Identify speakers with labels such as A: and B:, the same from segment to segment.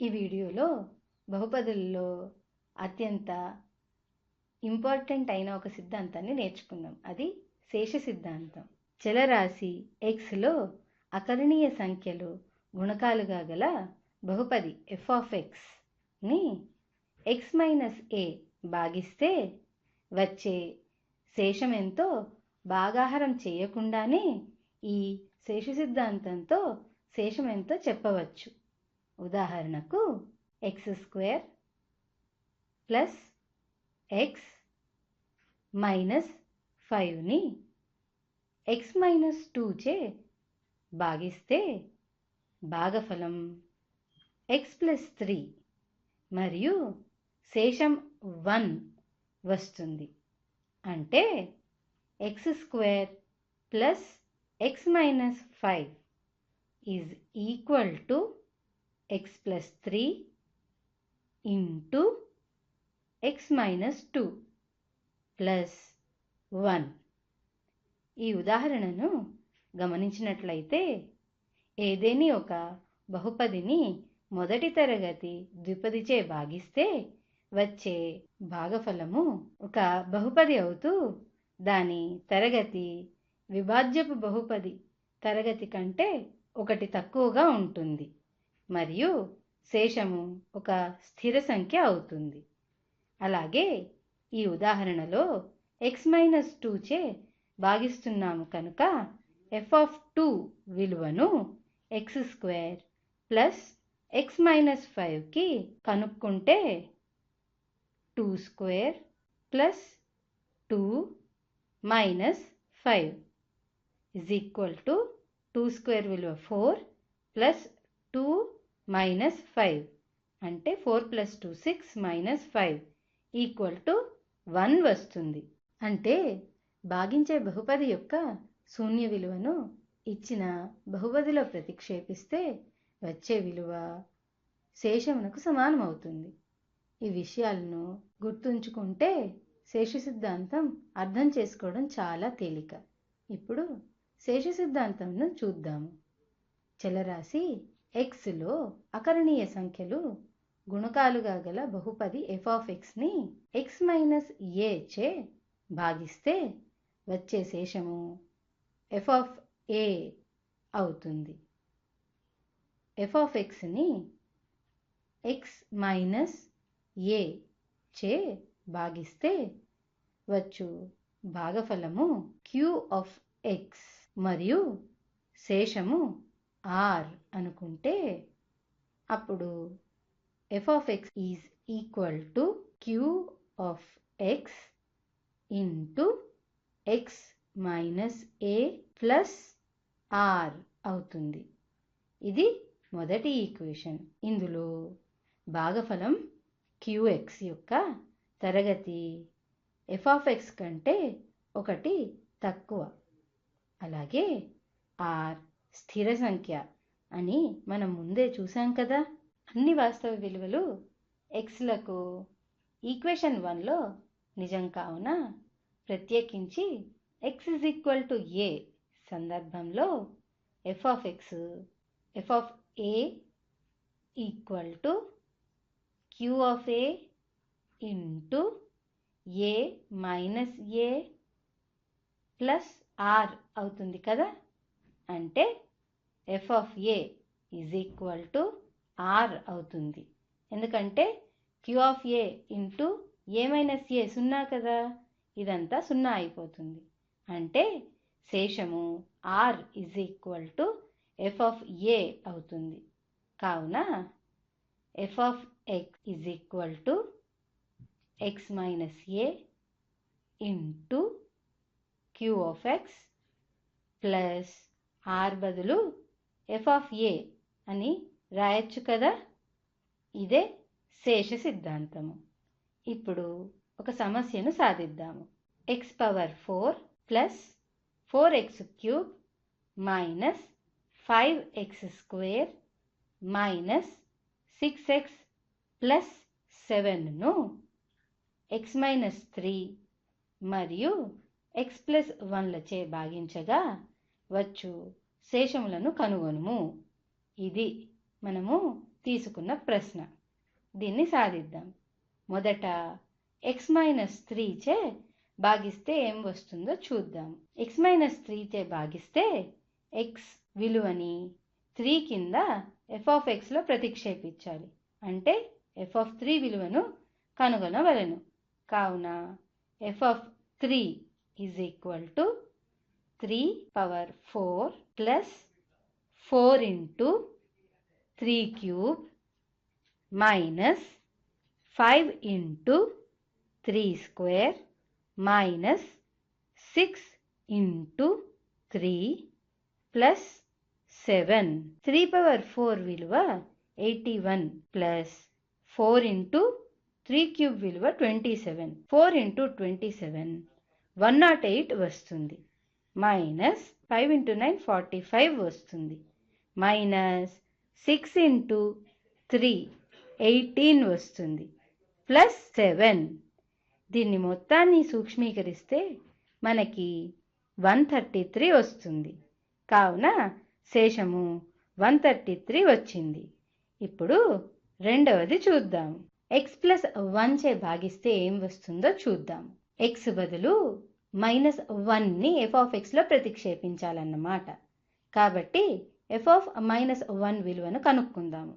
A: ఈ వీడియోలో బహుపదుల్లో అత్యంత ఇంపార్టెంట్ అయిన ఒక సిద్ధాంతాన్ని నేర్చుకుందాం అది శేష సిద్ధాంతం. చలరాశి ఎక్స్లో అకరణీయ సంఖ్యలు గుణకాలుగా గల బహుపది ఎఫ్ ఆఫ్ ఎక్స్ని ఎక్స్ మైనస్ ఏ భాగిస్తే వచ్చే శేషం ఎంతో భాగాహారం చేయకుండానే ఈ శేష సిద్ధాంతంతో శేషం ఎంతో చెప్పవచ్చు. ఉదాహరణకు x square plus x minus ఫైవ్ని X minus టూచే భాగిస్తే భాగఫలం ఎక్స్ ప్లస్ త్రీ మరియు శేషం వన్ వస్తుంది. అంటే x square plus x minus five is equal to x plus three into x minus two plus one ఈ ఉదాహరణను గమనించినట్లయితే ఏదేని ఒక బహుపదిని మొదటి తరగతి ద్విపదిచే భాగిస్తే వచ్చే భాగఫలము ఒక బహుపది అవుతూ దాని తరగతి విభాజ్యపు బహుపది తరగతి కంటే ఒకటి తక్కువగా ఉంటుంది. మరియు శేషము ఒక స్థిర సంఖ్య అవుతుంది. అలాగే ఈ ఉదాహరణలో ఎక్స్ మైనస్ టూచే భాగిస్తున్నాము కనుక ఎఫ్ ఆఫ్ టూ విలువను x square plus x minus ఫైవ్కి కనుక్కుంటే two square plus two minus five is equal to two square విలువ four plus two minus five అంటే four plus two six minus five equal to one వస్తుంది. అంటే భాగించే బహుపది యొక్క శూన్య విలువను ఇచ్చిన బహుపదిలో ప్రతిక్షేపిస్తే వచ్చే విలువ శేషమునకు సమానం అవుతుంది ఈ విషయాలను గుర్తుంచుకుంటే శేష సిద్ధాంతం అర్థం చేసుకోవడం చాలా తేలిక. ఇప్పుడు శేష సిద్ధాంతంను చూద్దాము. చలరాశి ఎక్స్లో అకరణీయ సంఖ్యలు గుణకాలుగా గల బహుపది ఎఫ్ ఆఫ్ ఎక్స్ని ఎక్స్ మైనస్ ఏ చే భాగిస్తే వచ్చే శేషము ఎఫ్ ఆఫ్ ఏ అవుతుంది. ఎఫ్ ఆఫ్ ఎక్స్ని ఎక్స్ మైనస్ ఏ చే భాగిస్తే వచ్చు భాగఫలము క్యూ ఆఫ్ ఎక్స్ మరియు శేషము ఆర్ అనుకుంటే అప్పుడు f of x is equal to q of x into x minus a plus r అవుతుంది. ఇది మొదటి ఈక్వేషన్ ఇందులో భాగఫలం క్యూఎక్స్ యొక్క తరగతి ఎఫ్ ఆఫ్ ఎక్స్ కంటే ఒకటి తక్కువ. అలాగే ఆర్ స్థిర సంఖ్య అని మనం ముందే చూసాం కదా. అన్ని వాస్తవ విలువలు ఎక్స్లకు ఈక్వేషన్ వన్లో నిజం కావున ప్రత్యేకించి x is equal to a సందర్భంలో f of x f of a equal to q of a into a minus a plus r అవుతుంది కదా. అంటే f of a is equal to r అవుతుంది. ఎందుకంటే q of a into a minus a సున్నా కదా? ఇదంతా సున్నా అయిపోతుంది. అంటే శేషము r is equal to f of a అవుతుంది. కావున f of x is equal to x minus a into q of x plus r బదులు ఎఫ్ ఆఫ్ ఏ అని రాయొచ్చు కదా? ఇదే శేష సిద్ధాంతము. ఇప్పుడు ఒక సమస్యను సాధిద్దాము. X power four plus four x cube minus five x square minus six x plus సెవెన్ను x minus three మరియు ఎక్స్ ప్లస్ వన్లచే భాగించగా వచ్చు. శేషములను కనుగొనుము. ఇది మనము తీసుకున్న ప్రశ్న. దీన్ని సాధిద్దాం. మొదట ఎక్స్ మైనస్ త్రీచే భాగిస్తే ఏం వస్తుందో చూద్దాం. ఎక్స్ మైనస్ త్రీచే భాగిస్తే ఎక్స్ విలువని త్రీ కింద ఎఫ్ ఆఫ్ ఎక్స్లో ప్రతిక్షేపించాలి. అంటే ఎఫ్ ఆఫ్ త్రీ విలువను కనుగొనవలను. కావున f of three is equal to three power four plus four into three cube minus five into three square minus six into three plus seven. Three power four విలువ eighty one plus four into three cube విలువ twenty seven. Four into twenty seven. One naught eight వస్తుంది. Minus five into nine forty five వస్తుంది. Minus six into three eighteen వస్తుంది. Plus seven. దీన్ని మొత్తాన్ని సూక్ష్మీకరిస్తే మనకి one thirty three వస్తుంది. కావున శేషము వన్ థర్టీ త్రీ వచ్చింది. ఇప్పుడు రెండవది చూద్దాం. ఎక్స్ ప్లస్ వన్ చే భాగిస్తే ఏం వస్తుందో చూద్దాం. ఎక్స్ బదులు మైనస్ వన్ని ఎఫ్ ఆఫ్ ఎక్స్లో ప్రతిక్షేపించాలన్నమాట. కాబట్టి ఎఫ్ ఆఫ్ మైనస్ వన్ విలువను కనుక్కుందాము.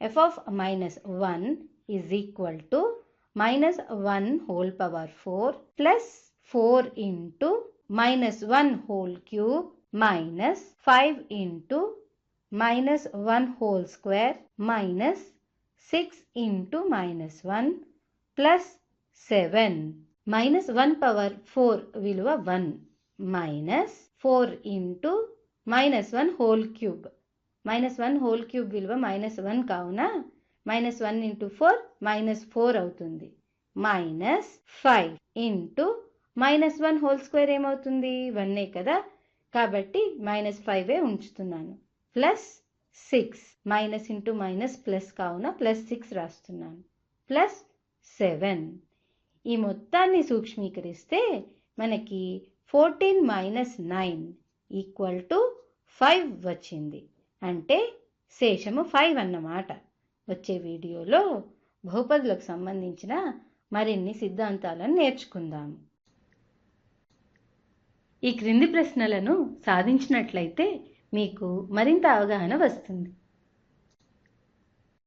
A: F of minus one is equal to minus one whole power four plus four into minus one whole cube minus five into minus one whole square minus six into minus one plus seven minus one power four విలువ one minus four into minus one whole cube minus one whole cube విలువ minus one కావున minus one into four minus four అవుతుంది. Minus five into minus one whole square ఏమవుతుంది? వన్నే కదా. కాబట్టి minus ఫైవే ఉంచుతున్నాను. Plus six minus into minus plus కావున ప్లస్ సిక్స్ రాస్తున్నాను. ప్లస్ సెవెన్ ఈ మొత్తాన్ని సూక్ష్మీకరిస్తే మనకి fourteen minus nine equal to five వచ్చింది. అంటే శేషము ఫైవ్ అన్నమాట. వచ్చే వీడియోలో బహుపదులకు సంబంధించిన మరిన్ని సిద్ధాంతాలను నేర్చుకుందాము. ఈ క్రింది ప్రశ్నలను సాధించినట్లయితే మీకు మరింత అవగాహన వస్తుంది.